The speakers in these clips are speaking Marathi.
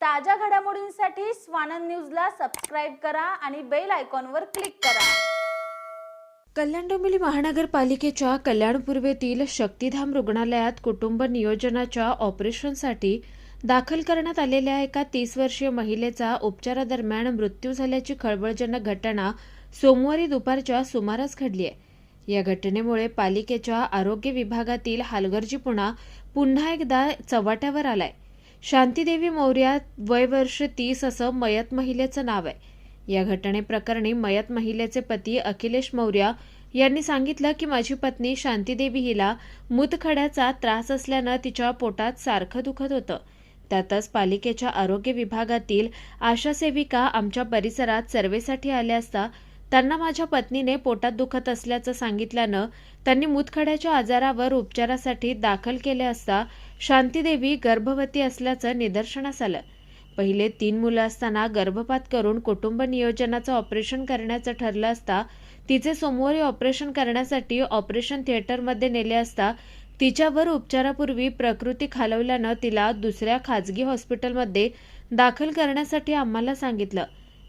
ताज्या घडामोडींसाठी स्वानंद न्यूजला सबस्क्राईब करा आणि बेल आयकॉनवर क्लिक करा. कल्याण डोंबिवली महानगरपालिकेच्या कल्याण पूर्वेतील शक्तिधाम रुग्णालयात कुटुंब नियोजनाच्या ऑपरेशनसाठी दाखल करण्यात आलेल्या एका तीस वर्षीय महिलेचा उपचारादरम्यान मृत्यू झाल्याची खळबळजनक घटना सोमवारी दुपारच्या सुमारास घडली आहे. या घटनेमुळे पालिकेच्या आरोग्य विभागातील हालगर्जीपुणा पुन्हा एकदा चव्हाट्यावर आलाय. शांतीदेवी मौर्या वय वर्ष तीस असं मयत महिलेचं नाव आहे. या घटनेप्रकरणी मयत महिलेचे पती अखिलेश मौर्या यांनी सांगितलं की माझी पत्नी शांतीदेवी हिला मूतखड्याचा त्रास असल्यानं तिच्या पोटात सारखं दुखत होतं. त्यातच पालिकेच्या आरोग्य विभागातील आशा सेविका आमच्या परिसरात सर्वेसाठी आल्या असता त्यांना माझ्या पत्नीने पोटात दुखत असल्याचं सांगितल्यानं त्यांनी मूतखड्याच्या आजारावर उपचारासाठी दाखल केले असता शांतीदेवी गर्भवती असल्याचं निदर्शनास आलं. पहिले तीन मुलं असताना गर्भपात करून कुटुंब नियोजनाचं ऑपरेशन करण्याचं ठरलं असता तिचे सोमवारी ऑपरेशन करण्यासाठी ऑपरेशन थिएटरमध्ये नेले असता तिच्यावर उपचारापूर्वी प्रकृती खालवल्यानं तिला दुसऱ्या खाजगी हॉस्पिटलमध्ये दाखल करण्यासाठी आम्हाला सांगितलं.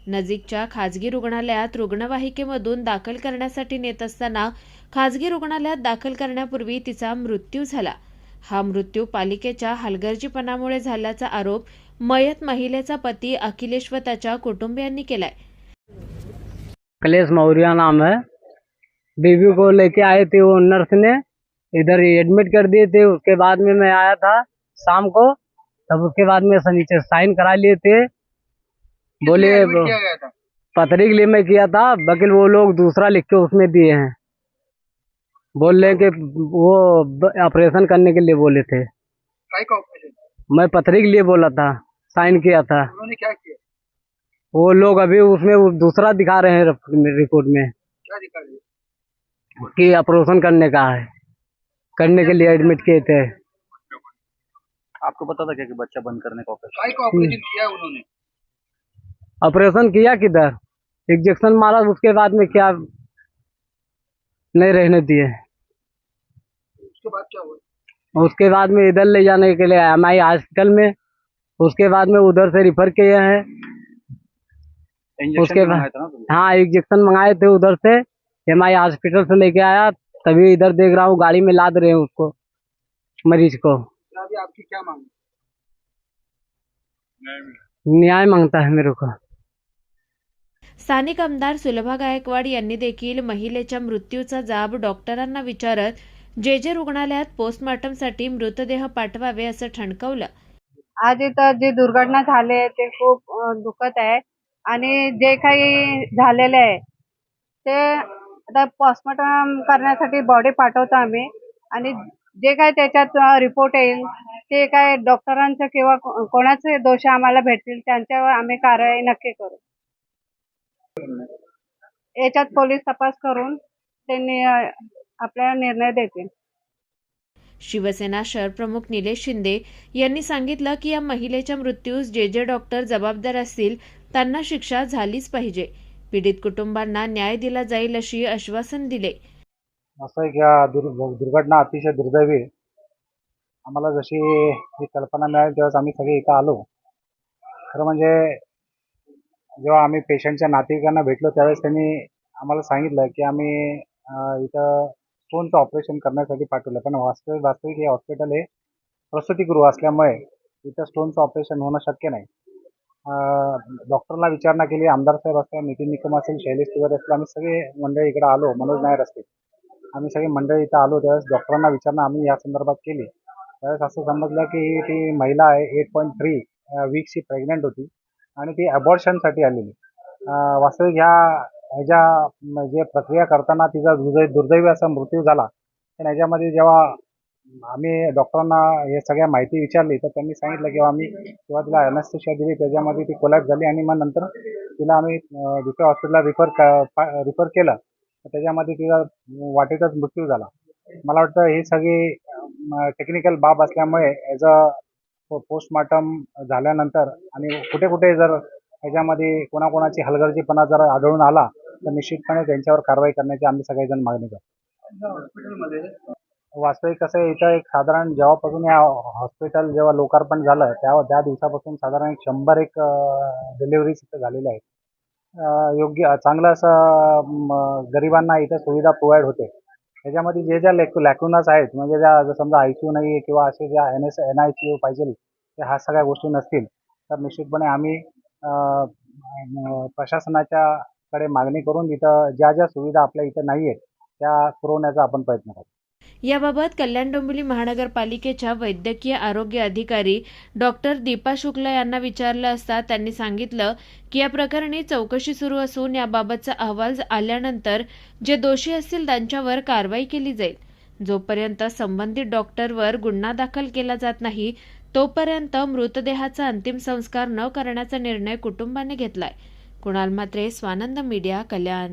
नजीकच्या खाजगी रुग्णालयात रुग्णवाहिकेमधून दाखल करण्यासाठी नेत असताना खाजगी रुग्णालयात दाखल करण्यापूर्वी तिचा मृत्यू झाला. हा मृत्यू पालिकेच्या हलगर्जीपणामुळे झाल्याचा आरोप मयत महिलेचा पती अखिलेश व त्याच्या कुटुंबियांनी केलाय. कलेश मौर्या नाम है। बेबी को लेके आए थे वो नर्स ने। इधर एडमिट कर दिए थे। उसके बाद में मैं आया था शाम को। तब उसके बाद में नीचे साइन करा लिए थे। बोले पथरी के लिए मैं किया था वकील वो लोग दूसरा लिख के उसमें दिए हैं। बोल रहे कि वो ऑपरेशन करने के लिए बोले थे। मैं पथरी के लिए बोला था साइन किया था। उन्होंने क्या किया? वो लोग अभी उसमें वो दूसरा दिखा रहे हैं रिपोर्ट में क्या दिखा रहे कि ऑपरेशन करने का है। करने के लिए एडमिट किए थे। आपको पता था क्या कि बच्चा बंद करने का ऑपरेशन किया उन्होंने। ऑपरेशन किया किधर? इंजेक्शन मारा उसके बाद में क्या नहीं रहने दिए। उसके बाद क्या हुआ? उसके बाद में इधर ले जाने के लिए एम आई हॉस्पिटल में उसके बाद में उधर से रिफर किए हैं। इंजेक्शन उसके बाद-? हाँ इंजेक्शन मंगाए थे उधर से। एम आई हॉस्पिटल से लेके आया। तभी इधर देख रहा हूँ गाड़ी में लाद रहे हैं उसको मरीज़ को। आपकी क्या मांग न्याय माँगता है मेरे को। स्थानिक आमदार सुलभा गायकवाड यांनी देखील महिलेच्या मृत्यूचा जाब डॉक्टरांना विचारत जे जे रुग्णालयात पोस्टमॉर्टमसाठी मृतदेह पाठवावे असं ठणकवलं. आज इथं जी दुर्घटना झाली ते खूप दुखत आहे. आणि जे काही झालेलं आहे ते आता पोस्टमॉर्टम करण्यासाठी बॉडी पाठवतो आम्ही. आणि जे काही त्याच्यात रिपोर्ट येईल ते काय डॉक्टरांचं किंवा कोणाचे दोष आम्हाला भेटतील त्यांच्यावर आम्ही कारवाई नक्की करू. याच्यात पोलीस तपास करून त्यांनी आपल्याला निर्णय देतील. शिवसेना शहर प्रमुख निलेश शिंदे यांनी सांगितलं की या महिलेच्या मृत्यूस जे जे डॉक्टर जबाबदार असतील त्यांना शिक्षा झालीच पाहिजे. पीडित कुटुंबांना न्याय दिला जाईल अशी आश्वासन दिले. असं दुर् दुर्घटना अतिशय दुर्दैवी आहे. आम्हाला जशी ही कल्पना मिळाली त्यावेळेस आम्ही सगळे इथं आलो. खरं म्हणजे जेव्हा आम्ही पेशंटच्या नातेवाईकांना भेटलो त्यावेळेस त्यांनी आम्हाला सांगितलं की आम्ही इथं स्टोनचं ऑपरेशन करण्यासाठी पाठवलं. पण हॉस्पिटल वास्तविक हे हॉस्पिटल हे प्रसूतीगृह असल्यामुळे इथं स्टोनचं ऑपरेशन होणं शक्य नाही. डॉक्टरला विचारणा केली आमदार साहेब असतील नितीन निकम असेल शैलेश तिवारी असतील आम्ही सगळे मंडळी इकडे आलो मनोज नायर असतील. आम्ही सगळे मंडळी इथं आलो त्यावेळेस डॉक्टरांना विचारणा आम्ही या संदर्भात केली. त्यावेळेस असं समजलं की ती महिला आहे एट पॉईंट थ्री वीक्सची प्रेग्नंट होती. आणि ती अबॉर्शनसाठी आलेली. वास्तविक ह्या ह्याच्या जे प्रक्रिया करताना तिचा दुर्दै दुर्दैवी असा मृत्यू झाला. पण ह्याच्यामध्ये जेव्हा आम्ही डॉक्टरांना हे सगळ्या माहिती विचारली तर त्यांनी सांगितलं की आम्ही किंवा तिला अॅनेस्थेशिया दिली त्याच्यामध्ये ती कोलॅप्स झाली आणि मग नंतर तिला आम्ही दुसऱ्या हॉस्पिटलला रिफर रिफर केलं. तर त्याच्यामध्ये तिचा वाटेतच मृत्यू झाला. मला वाटतं ही सगळी टेक्निकल बाब असल्यामुळे ॲज अ पोस्टमॉर्टम झाल्यानंतर आणि कुठे कुठे जर ह्याच्यामध्ये कोणाकोणाची हलगर्जीपणा जर आढळून आला तर निश्चितपणे त्यांच्यावर कारवाई करण्याची आम्ही सगळेजण मागणी करतो. वास्तविक कसं आहे इथं एक साधारण जेव्हापासून या हॉस्पिटल जेव्हा लोकार्पण झालं त्या त्या दिवसापासून साधारण एक शंभर एक डिलिव्हरीज इथं झालेल्या आहेत. योग्य चांगलं असं गरिबांना इथं सुविधा प्रोव्हाइड होते. त्याच्यामध्ये जे ज्या लेक लॅकुनास आहेत म्हणजे ज्या जर समजा आय क्यू नाही आहे किंवा असे ज्या N S N I Q पाहिजे त्या ह्या सगळ्या गोष्टी नसतील. तर निश्चितपणे आम्ही प्रशासनाच्याकडे प्रशासनाच्या कडे मागणी करून इथं ज्या ज्या सुविधा आपल्या इथं नाही आहेत त्या पुरवण्याचा आपण प्रयत्न करू याबाबत कल्याण डोंबिवली महानगरपालिकेच्या वैद्यकीय आरोग्य अधिकारी डॉक्टर दीपा शुक्ला यांना विचारलं असता त्यांनी सांगितलं की या प्रकरणी चौकशी सुरू असून याबाबतचा अहवाल आल्यानंतर जे दोषी असतील त्यांच्यावर कारवाई केली जाईल. जोपर्यंत संबंधित डॉक्टरवर गुन्हा दाखल केला जात नाही तोपर्यंत मृतदेहाचा अंतिम संस्कार न करण्याचा निर्णय कुटुंबाने घेतलाय. कुणाल मात्रे स्वानंद मीडिया कल्याण.